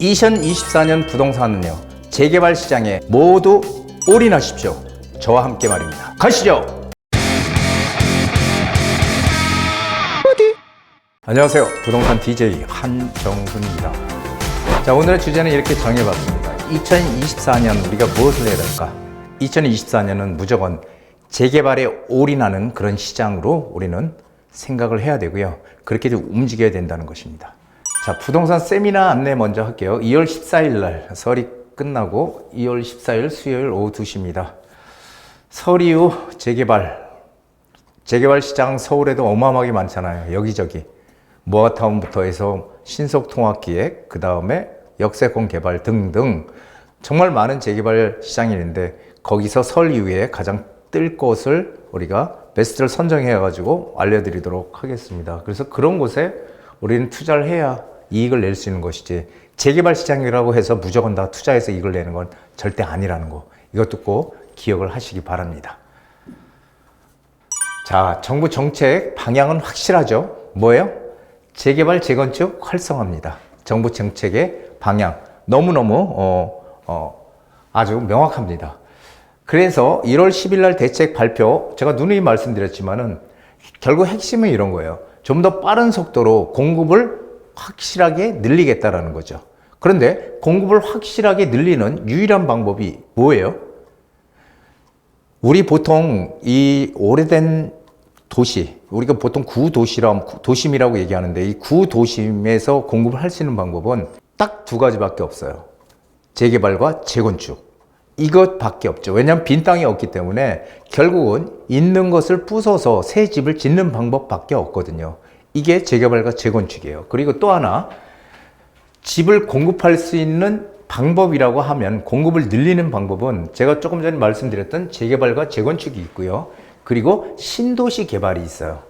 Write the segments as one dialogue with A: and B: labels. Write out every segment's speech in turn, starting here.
A: 2024년 부동산은요 재개발 시장에 모두 올인하십시오. 저와 함께 말입니다. 가시죠! 안녕하세요. 부동산 DJ 한정훈입니다. 자 오늘의 주제는 이렇게 정해봤습니다. 2024년 우리가 무엇을 해야 될까? 2024년은 무조건 재개발에 올인하는 그런 시장으로 우리는 생각을 해야 되고요. 그렇게 좀 움직여야 된다는 것입니다 자, 부동산 세미나 안내 먼저 할게요. 2월 14일 날 설이 끝나고 2월 14일 수요일 오후 2시입니다. 설 이후 재개발, 재개발 시장 서울에도 어마어마하게 많잖아요. 여기저기. 모아타운부터 해서 신속통합기획, 그 다음에 역세권 개발 등등 정말 많은 재개발 시장이 있는데 거기서 설 이후에 가장 뜰 곳을 우리가 베스트를 선정해 가지고 알려드리도록 하겠습니다. 그래서 그런 곳에 우리는 투자를 해야 이익을 낼 수 있는 것이지 재개발 시장이라고 해서 무조건 다 투자해서 이익을 내는 건 절대 아니라는 거 이것도 꼭 기억을 하시기 바랍니다. 자, 정부 정책 방향은 확실하죠. 뭐예요? 재개발 재건축 활성화입니다. 정부 정책의 방향 너무너무 어, 어, 아주 명확합니다. 그래서 1월 10일 날 대책 발표 제가 누누이 말씀드렸지만은 결국 핵심은 이런 거예요. 좀 더 빠른 속도로 공급을 확실하게 늘리겠다라는 거죠. 그런데 공급을 확실하게 늘리는 유일한 방법이 뭐예요? 우리 보통 이 오래된 도시, 우리가 보통 구도시라, 도심이라고 얘기하는데 이 구도심에서 공급을 할 수 있는 방법은 딱 두 가지밖에 없어요. 재개발과 재건축. 이것밖에 없죠. 왜냐하면 빈 땅이 없기 때문에 결국은 있는 것을 부숴서 새 집을 짓는 방법밖에 없거든요. 이게 재개발과 재건축이에요. 그리고 또 하나 집을 공급할 수 있는 방법이라고 하면 공급을 늘리는 방법은 제가 조금 전에 말씀드렸던 재개발과 재건축이 있고요. 그리고 신도시 개발이 있어요.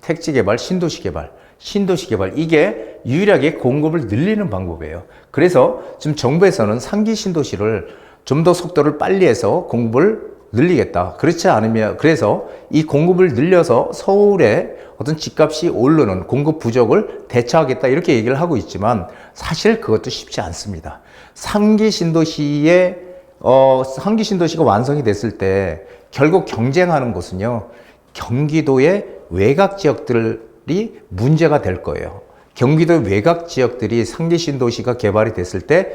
A: 택지 개발, 신도시 개발. 신도시 개발 이게 유일하게 공급을 늘리는 방법이에요. 그래서 지금 정부에서는 상기 신도시를 좀 더 속도를 빨리 해서 공급을 늘리겠다. 그렇지 않으면 그래서 이 공급을 늘려서 서울에 어떤 집값이 오르는 공급 부족을 대처하겠다 이렇게 얘기를 하고 있지만 사실 그것도 쉽지 않습니다. 상기 신도시의 어 상기 신도시가 완성이 됐을 때 결국 경쟁하는 곳은요 경기도의 외곽 지역들이 문제가 될 거예요. 경기도 외곽 지역들이 상기 신도시가 개발이 됐을 때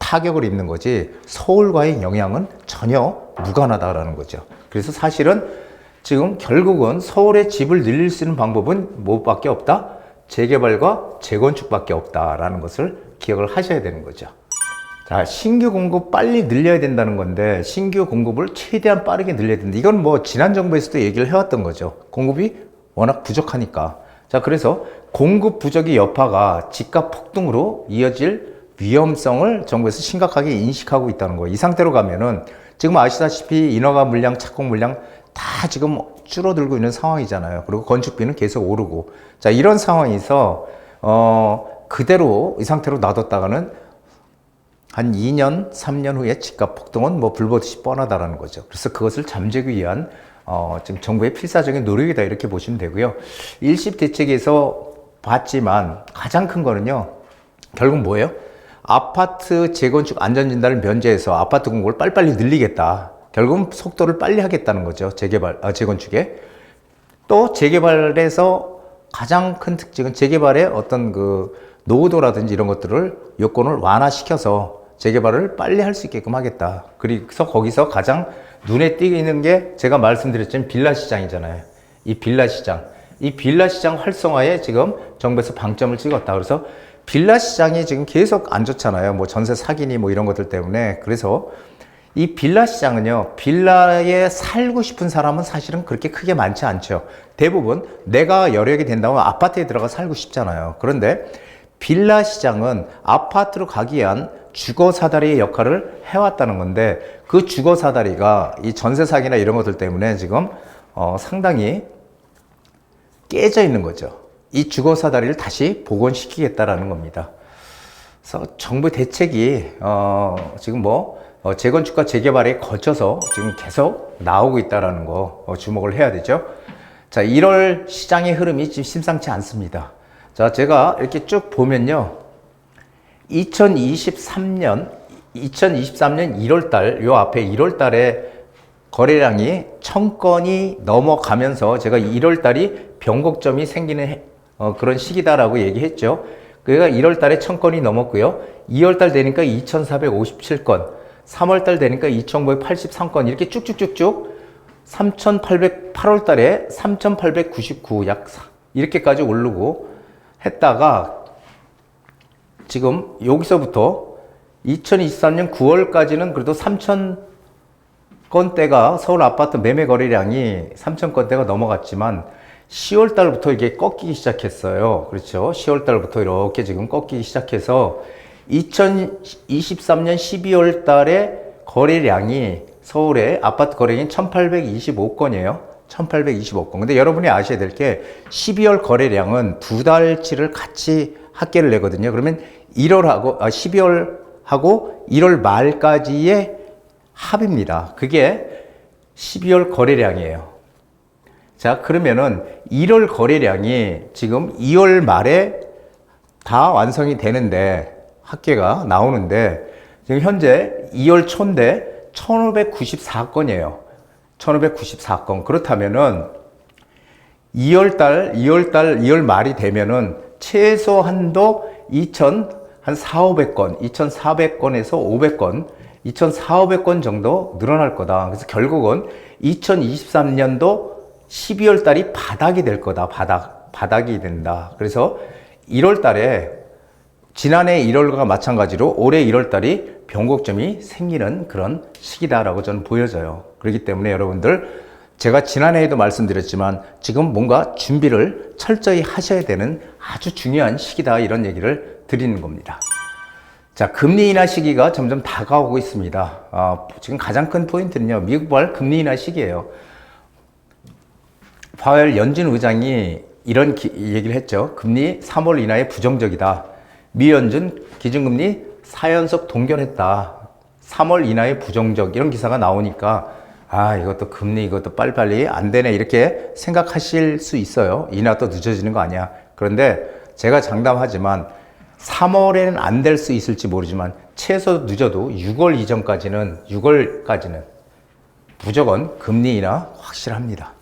A: 타격을 입는 거지 서울과의 영향은 전혀 무관하다라는 거죠. 그래서 사실은 지금 결국은 서울에 집을 늘릴 수 있는 방법은 뭐밖에 없다? 재개발과 재건축밖에 없다라는 것을 기억을 하셔야 되는 거죠. 자, 신규 공급 빨리 늘려야 된다는 건데 신규 공급을 최대한 빠르게 늘려야 된다. 이건 뭐 지난 정부에서도 얘기를 해왔던 거죠. 공급이 워낙 부족하니까. 자, 그래서 공급 부족의 여파가 집값 폭등으로 이어질 위험성을 정부에서 심각하게 인식하고 있다는 거예요. 이 상태로 가면은 지금 아시다시피 인허가 물량, 착공 물량 다 지금 줄어들고 있는 상황이잖아요. 그리고 건축비는 계속 오르고. 자, 이런 상황에서, 어, 그대로 이 상태로 놔뒀다가는 한 2년, 3년 후에 집값 폭등은 뭐 불보듯이 뻔하다라는 거죠. 그래서 그것을 잠재기 위한 어, 지금 정부의 필사적인 노력이다 이렇게 보시면 되고요. 일십 대책에서 봤지만 가장 큰 거는요. 결국 뭐예요? 아파트 재건축 안전진단을 면제해서 아파트 공급을 빨리빨리 늘리겠다. 결국은 속도를 빨리 하겠다는 거죠. 재개발, 아, 재건축에. 또 재개발에서 가장 큰 특징은 재개발의 어떤 그 노후도라든지 이런 것들을 요건을 완화시켜서 재개발을 빨리 할 수 있게끔 하겠다. 그래서 거기서 가장 눈에 띄는 게 제가 말씀드렸지만 빌라 시장이잖아요. 이 빌라 시장. 이 빌라 시장 활성화에 지금 정부에서 방점을 찍었다. 그래서 빌라 시장이 지금 계속 안 좋잖아요. 뭐 전세 사기니 뭐 이런 것들 때문에. 그래서 이 빌라 시장은요, 빌라에 살고 싶은 사람은 사실은 그렇게 크게 많지 않죠. 대부분 내가 여력이 된다면 아파트에 들어가 살고 싶잖아요. 그런데 빌라 시장은 아파트로 가기 위한 주거 사다리의 역할을 해왔다는 건데 그 주거 사다리가 이 전세 사기나 이런 것들 때문에 지금 어, 상당히 깨져 있는 거죠. 이 주거 사다리를 다시 복원시키겠다라는 겁니다. 그래서 정부 대책이 어, 지금 뭐 어, 재건축과 재개발에 거쳐서 지금 계속 나오고 있다라는 거 어, 주목을 해야 되죠. 자, 1월 시장의 흐름이 지금 심상치 않습니다. 자, 제가 이렇게 쭉 보면요. 2023년 2023년 1월 달, 요 앞에 1월 달에 거래량이 천 건이 넘어가면서 제가 1월 달이 변곡점이 생기는 해- 어, 그런 시기다라고 얘기했죠. 그러니까 1월 달에 천 건이 넘었고요. 2월 달 되니까 2,457건, 3월 달 되니까 2,983건 이렇게 쭉쭉쭉쭉 3,800 8월 달에 3,899 약 이렇게까지 오르고 했다가 지금 여기서부터 2023년 9월까지는 그래도 3천 건대가 서울 아파트 매매 거래량이 3천 건대가 넘어갔지만 10월 달부터 이게 꺾이기 시작했어요. 그렇죠? 10월 달부터 이렇게 지금 꺾이기 시작해서 2023년 12월 달에 거래량이 서울의 아파트 거래량이 1825건이에요. 1825건. 근데 여러분이 아셔야 될 게 12월 거래량은 두 달치를 같이 합계를 내거든요. 그러면 1월하고 아 12월하고 1월 말까지의 합입니다. 그게 12월 거래량이에요. 자, 그러면은 1월 거래량이 지금 2월 말에 다 완성이 되는데 합계가 나오는데 지금 현재 2월 초인데 1594건이에요. 1594건. 그렇다면은 2월 달, 2월 달, 2월 말이 되면은 최소한도 2,000, 한 4, 500건, 2,400건에서 500건, 2,400, 500건 정도 늘어날 거다. 그래서 결국은 2023년도 12월 달이 바닥이 될 거다. 바닥, 바닥이 된다. 그래서 1월 달에 지난해 1월과 마찬가지로 올해 1월 달이 변곡점이 생기는 그런 시기다라고 저는 보여져요. 그렇기 때문에 여러분들 제가 지난해에도 말씀드렸지만 지금 뭔가 준비를 철저히 하셔야 되는 아주 중요한 시기다 이런 얘기를 드리는 겁니다. 자, 금리 인하 시기가 점점 다가오고 있습니다. 아, 지금 가장 큰 포인트는요, 미국발 금리 인하 시기예요. 파웰 연준 의장이 이런 기- 얘기를 했죠. 금리 3월 인하에 부정적이다. 미 연준 기준금리 4연속 동결했다. 3월 인하에 부정적 이런 기사가 나오니까 아 이것도 금리 이것도 빨리빨리 안 되네 이렇게 생각하실 수 있어요. 인하 또 늦어지는 거 아니야. 그런데 제가 장담하지만 3월에는 안 될 수 있을지 모르지만 최소 늦어도 6월 이전까지는 6월까지는 무조건 금리 인하 확실합니다.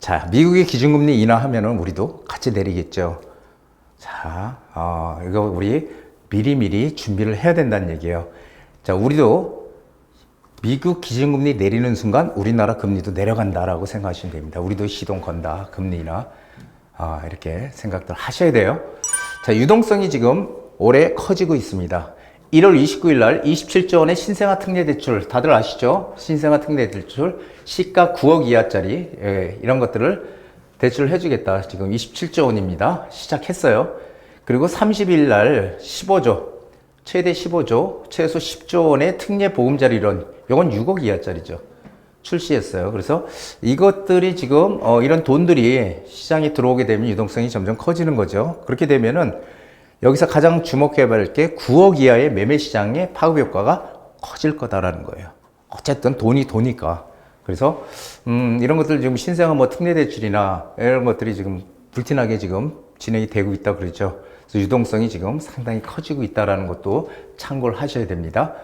A: 자, 미국의 기준금리 인하하면은 우리도 같이 내리겠죠. 자, 어, 이거 우리 미리미리 준비를 해야 된다는 얘기예요. 자, 우리도 미국 기준금리 내리는 순간 우리나라 금리도 내려간다라고 생각하시면 됩니다. 우리도 시동 건다, 금리 인하. 아, 이렇게 생각들 하셔야 돼요. 자, 유동성이 지금 올해 커지고 있습니다. 1월 29일 날 27조 원의 신생아 특례 대출 다들 아시죠? 신생아 특례 대출 시가 9억 이하짜리 예, 이런 것들을 대출을 해주겠다. 지금 27조 원입니다. 시작했어요. 그리고 30일 날 15조 최대 15조 최소 10조 원의 특례 보금자리 이런 요건 6억 이하짜리죠. 출시했어요. 그래서 이것들이 지금 어, 이런 돈들이 시장에 들어오게 되면 유동성이 점점 커지는 거죠. 그렇게 되면은 여기서 가장 주목해야 할 게 9억 이하의 매매 시장의 파급 효과가 커질 거다라는 거예요. 어쨌든 돈이 도니까. 그래서 음, 이런 것들 지금 신생아 뭐 특례 대출이나 이런 것들이 지금 불티나게 지금 진행이 되고 있다 그러죠. 그래서 유동성이 지금 상당히 커지고 있다라는 것도 참고를 하셔야 됩니다.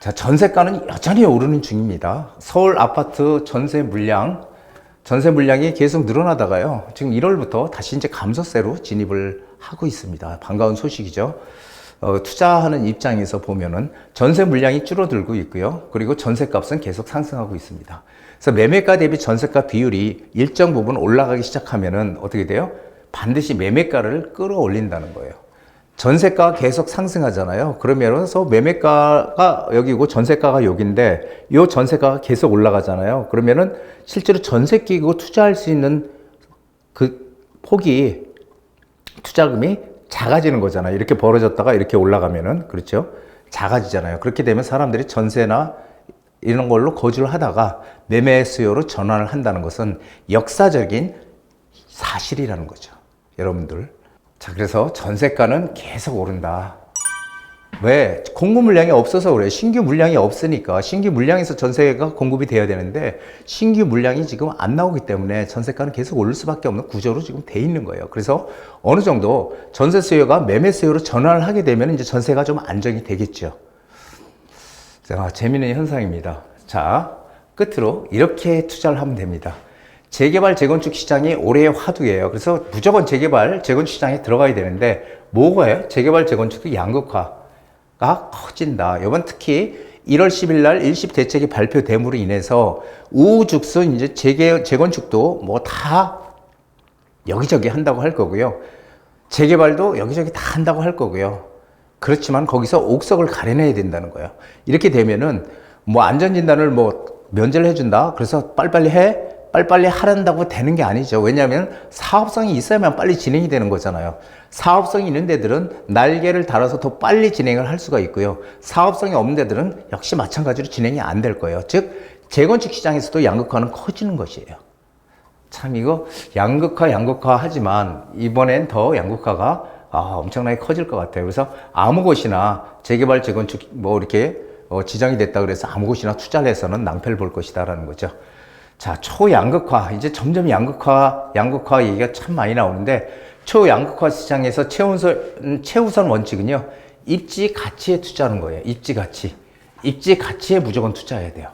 A: 자, 전세가는 여전히 오르는 중입니다. 서울 아파트 전세 물량, 전세 물량이 계속 늘어나다가요. 지금 1월부터 다시 이제 감소세로 진입을 하고 있습니다. 반가운 소식이죠. 어, 투자하는 입장에서 보면은 전세 물량이 줄어들고 있고요. 그리고 전세값은 계속 상승하고 있습니다. 그래서 매매가 대비 전세가 비율이 일정 부분 올라가기 시작하면은 어떻게 돼요? 반드시 매매가를 끌어올린다는 거예요. 전세가가 계속 상승하잖아요. 그러면서 매매가가 여기고 전세가가 여기인데 이 전세가가 계속 올라가잖아요. 그러면은 실제로 전세 끼고 투자할 수 있는 그 폭이 투자금이 작아지는 거잖아요. 이렇게 벌어졌다가 이렇게 올라가면은 그렇죠. 작아지잖아요. 그렇게 되면 사람들이 전세나 이런 걸로 거주를 하다가 매매 수요로 전환을 한다는 것은 역사적인 사실이라는 거죠. 여러분들. 자, 그래서 전세가는 계속 오른다. 왜? 공급 물량이 없어서 그래. 신규 물량이 없으니까. 신규 물량에서 전세가 공급이 돼야 되는데, 신규 물량이 지금 안 나오기 때문에 전세가는 계속 오를 수밖에 없는 구조로 지금 돼 있는 거예요. 그래서 어느 정도 전세 수요가 매매 수요로 전환을 하게 되면 이제 전세가 좀 안정이 되겠죠. 자, 재미있는 현상입니다. 자, 끝으로 이렇게 투자를 하면 됩니다. 재개발, 재건축 시장이 올해의 화두예요. 그래서 무조건 재개발, 재건축 시장에 들어가야 되는데, 뭐가요? 재개발, 재건축도 양극화 가 커진다. 이번 특히 1월 10일 날 일시 대책이 발표됨으로 인해서 우후죽순 이제 재개, 재건축도 뭐 다 여기저기 한다고 할 거고요. 재개발도 여기저기 다 한다고 할 거고요. 그렇지만 거기서 옥석을 가려내야 된다는 거예요. 이렇게 되면은 뭐 안전진단을 뭐 면제를 해준다. 그래서 빨리빨리 해. 빨리빨리 하란다고 되는 게 아니죠. 왜냐하면 사업성이 있어야만 빨리 진행이 되는 거잖아요. 사업성이 있는 데들은 날개를 달아서 더 빨리 진행을 할 수가 있고요. 사업성이 없는 데들은 역시 마찬가지로 진행이 안 될 거예요. 즉, 재건축 시장에서도 양극화는 커지는 것이에요. 참 이거 양극화 양극화 하지만 이번엔 더 양극화가 아, 엄청나게 커질 것 같아요. 그래서 아무 곳이나 재개발 재건축 뭐 이렇게 어, 지정이 됐다 그래서 아무 곳이나 투자를 해서는 낭패를 볼 것이다라는 거죠. 자, 초양극화 이제 점점 양극화 양극화 얘기가 참 많이 나오는데 초양극화 시장에서 최우선 최우선 원칙은요 입지 가치에 투자하는 거예요. 입지 가치 입지 가치에 무조건 투자해야 돼요.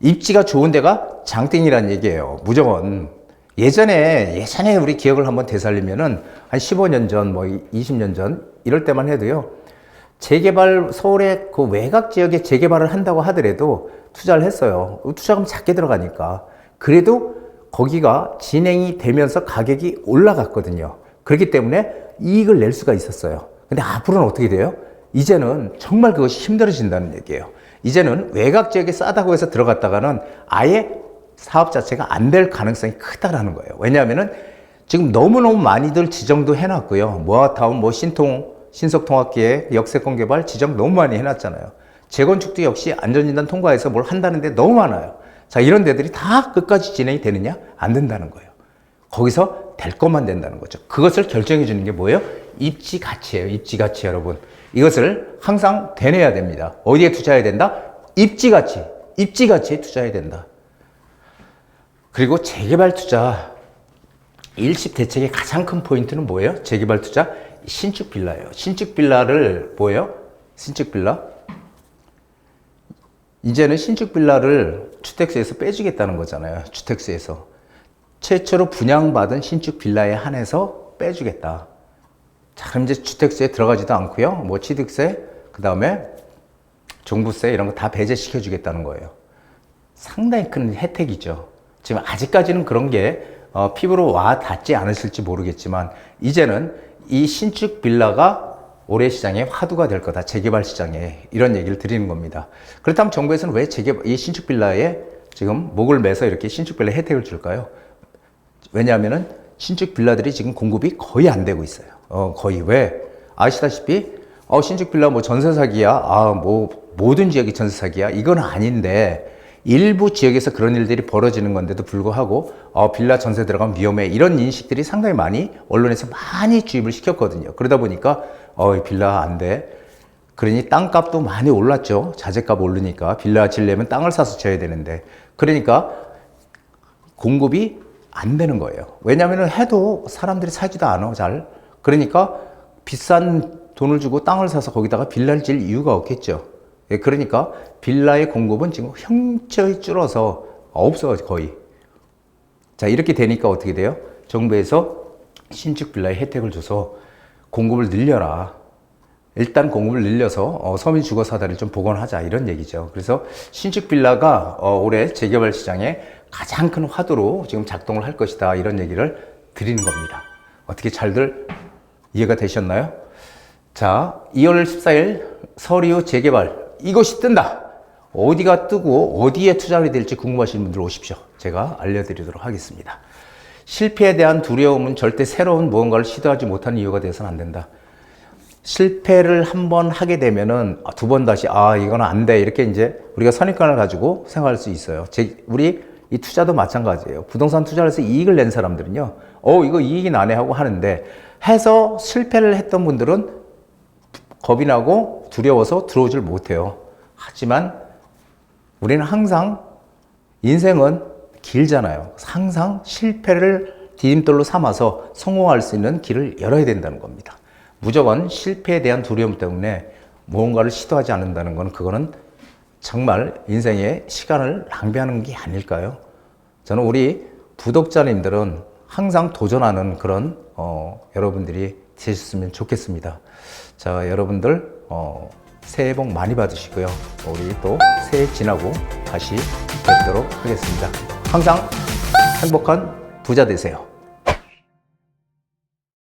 A: 입지가 좋은 데가 장땡이라는 얘기예요. 무조건. 예전에, 예전에 우리 기억을 한번 되살리면은 한 15년 전, 뭐 20년 전, 이럴 때만 해도요. 재개발, 서울의 그 외곽 지역에 재개발을 한다고 하더라도 투자를 했어요. 투자금 작게 들어가니까. 그래도 거기가 진행이 되면서 가격이 올라갔거든요. 그렇기 때문에 이익을 낼 수가 있었어요. 근데 앞으로는 어떻게 돼요? 이제는 정말 그것이 힘들어진다는 얘기예요. 이제는 외곽 지역에 싸다고 해서 들어갔다가는 아예 사업 자체가 안 될 가능성이 크다라는 거예요. 왜냐하면은 지금 너무너무 많이들 지정도 해놨고요. 모아타운, 뭐 신통, 신속통합기획, 역세권 개발 지정 너무 많이 해놨잖아요. 재건축도 역시 안전진단 통과해서 뭘 한다는데 너무 많아요. 자, 이런 데들이 다 끝까지 진행이 되느냐? 안 된다는 거예요. 거기서 될 것만 된다는 거죠. 그것을 결정해 주는 게 뭐예요? 입지 가치예요. 입지 가치 여러분. 이것을 항상 되뇌야 됩니다. 어디에 투자해야 된다? 입지 가치. 입지 가치에 투자해야 된다. 그리고 재개발 투자 일시 대책의 가장 큰 포인트는 뭐예요? 재개발 투자 신축 빌라예요. 신축 빌라를 뭐예요? 신축 빌라 이제는 신축 빌라를 주택세에서 빼주겠다는 거잖아요. 주택세에서 최초로 분양받은 신축 빌라에 한해서 빼주겠다. 자, 그럼 이제 주택세에 들어가지도 않고요. 뭐 취득세, 그 다음에 종부세 이런 거 다 배제시켜 주겠다는 거예요. 상당히 큰 혜택이죠. 지금 아직까지는 그런 게 어, 피부로 와 닿지 않으실지 모르겠지만 이제는 이 신축 빌라가 올해 시장에 화두가 될 거다. 재개발 시장에 이런 얘기를 드리는 겁니다. 그렇다면 정부에서는 왜 재개발 이 신축 빌라에 지금 목을 매서 이렇게 신축 빌라 혜택을 줄까요? 왜냐하면은 신축 빌라들이 지금 공급이 거의 안 되고 있어요. 어, 거의 왜 아시다시피 어, 신축 빌라 뭐 전세 사기야. 아, 뭐 모든 지역이 전세 사기야. 이건 아닌데 일부 지역에서 그런 일들이 벌어지는 건데도 불구하고 어, 빌라 전세 들어가면 위험해 이런 인식들이 상당히 많이 언론에서 많이 주입을 시켰거든요. 그러다 보니까 어, 빌라 안 돼. 그러니 땅값도 많이 올랐죠. 자재값 오르니까 빌라 지려면 땅을 사서 져야 되는데 그러니까 공급이 안 되는 거예요. 왜냐하면 해도 사람들이 사지도 않아 잘. 그러니까 비싼 돈을 주고 땅을 사서 거기다가 빌라를 질 이유가 없겠죠. 예, 그러니까 빌라의 공급은 지금 형체히 줄어서 없어 거의. 자 이렇게 되니까 어떻게 돼요? 정부에서 신축 빌라의 혜택을 줘서 공급을 늘려라. 일단 공급을 늘려서 어, 서민 주거 사다리를 좀 복원하자 이런 얘기죠. 그래서 신축 빌라가 어, 올해 재개발 시장에 가장 큰 화두로 지금 작동을 할 것이다 이런 얘기를 드리는 겁니다. 어떻게 잘들 이해가 되셨나요? 자, 2월 14일 서리우 재개발 이것이 뜬다. 어디가 뜨고 어디에 투자를 될지 궁금하신 분들 오십시오. 제가 알려드리도록 하겠습니다. 실패에 대한 두려움은 절대 새로운 무언가를 시도하지 못하는 이유가 되어서는 안 된다. 실패를 한 번 하게 되면은 두 번 다시 아 이거는 안돼 이렇게 이제 우리가 선입관을 가지고 생각할 수 있어요. 제, 우리 이 투자도 마찬가지예요. 부동산 투자를 해서 이익을 낸 사람들은요. 어 이거 이익이 나네 하고 하는데 해서 실패를 했던 분들은 겁이 나고 두려워서 들어오질 못해요. 하지만 우리는 항상 인생은 길잖아요. 항상 실패를 디딤돌로 삼아서 성공할 수 있는 길을 열어야 된다는 겁니다. 무조건 실패에 대한 두려움 때문에 무언가를 시도하지 않는다는 건 그거는 정말 인생의 시간을 낭비하는 게 아닐까요? 저는 우리 구독자님들은 항상 도전하는 그런 어, 여러분들이 되셨으면 좋겠습니다. 자, 여러분들 어, 새해 복 많이 받으시고요. 우리 또 새해 지나고 다시 뵙도록 하겠습니다. 항상 행복한 부자 되세요.